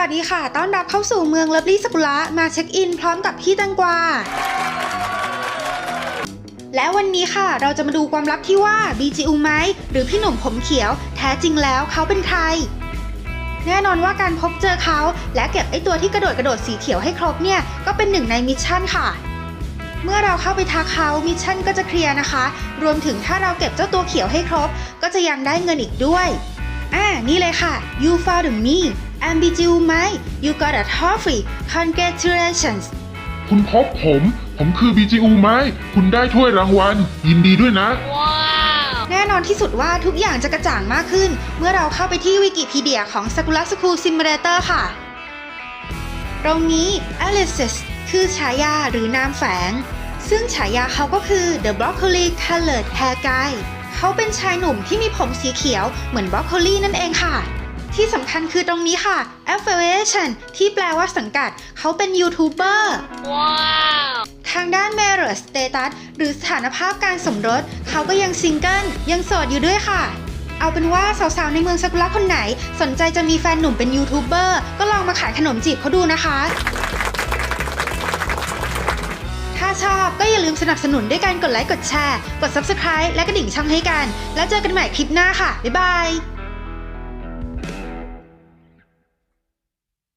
วัสดีค่ะ ต้อนรับเข้าสู่เมืองเลิฟลี่สกุระมาเช็คอินพร้อมกับพี่ตังกวา และวันนี้ค่ะ เราจะมาดูความลับที่ว่าบีจีอูไมหรือพี่หนุ่มผมเขียว แท้จริงแล้วเขาเป็นใคร แน่นอนว่าการพบเจอเขา และเก็บไอตัวที่กระโดดกระโดดสีเขียวให้ครบเนี่ย ก็เป็นหนึ่งในมิชชั่นค่ะ เมื่อเราเข้าไปทักเขามิชชั่นก็จะเคลียร์นะคะ รวมถึงถ้าเราเก็บเจ้าตัวเขียวให้ครบ ก็จะยังได้เงินอีกด้วย อ่า นี่เลยค่ะ you found me and b g u m i you got a trophy congratulations คุณพบผม ผมคือ BGU ไหมคุณได้ถ้วยรางวัล ยินดีด้วยนะ แน่นอนที่สุดว่าทุกอย่างจะกระจ่างมากขึ้น เมื่อเราเข้าไปที่วิกิพีเดียของ Sakura School Simulator ค่ะ ตรงนี้ Alice คือฉายาหรือนามแฝง ซึ่งฉายาเขาก็คือ The Broccoli Colored Hair Guy เขาเป็นชายหนุ่มที่มีผมสีเขียวเหมือนบรอกโคลีนั่นเองค่ะ ที่สำคัญคือตรงนี้ค่ะ affiliation ที่แปลว่าสังกัด เขาเป็นยูทูบเบอร์ทางด้าน marriage status หรือสถานภาพการสมรส เขาก็ยังซิงเกิลยังโสดอยู่ด้วยค่ะ เอาเป็นว่าสาวๆ ในเมืองซากุระคนไหน สนใจจะมีแฟนหนุ่มเป็นยูทูบเบอร์ก็ลองมาขายขนมจีบเขาดูนะคะ ลืมสนับสนุนด้วยการกดไลค์กดแชร์ กด subscribe และกระดิ่งช่องให้กัน แล้วเจอกันใหม่คลิปหน้าค่ะ บ๊ายบาย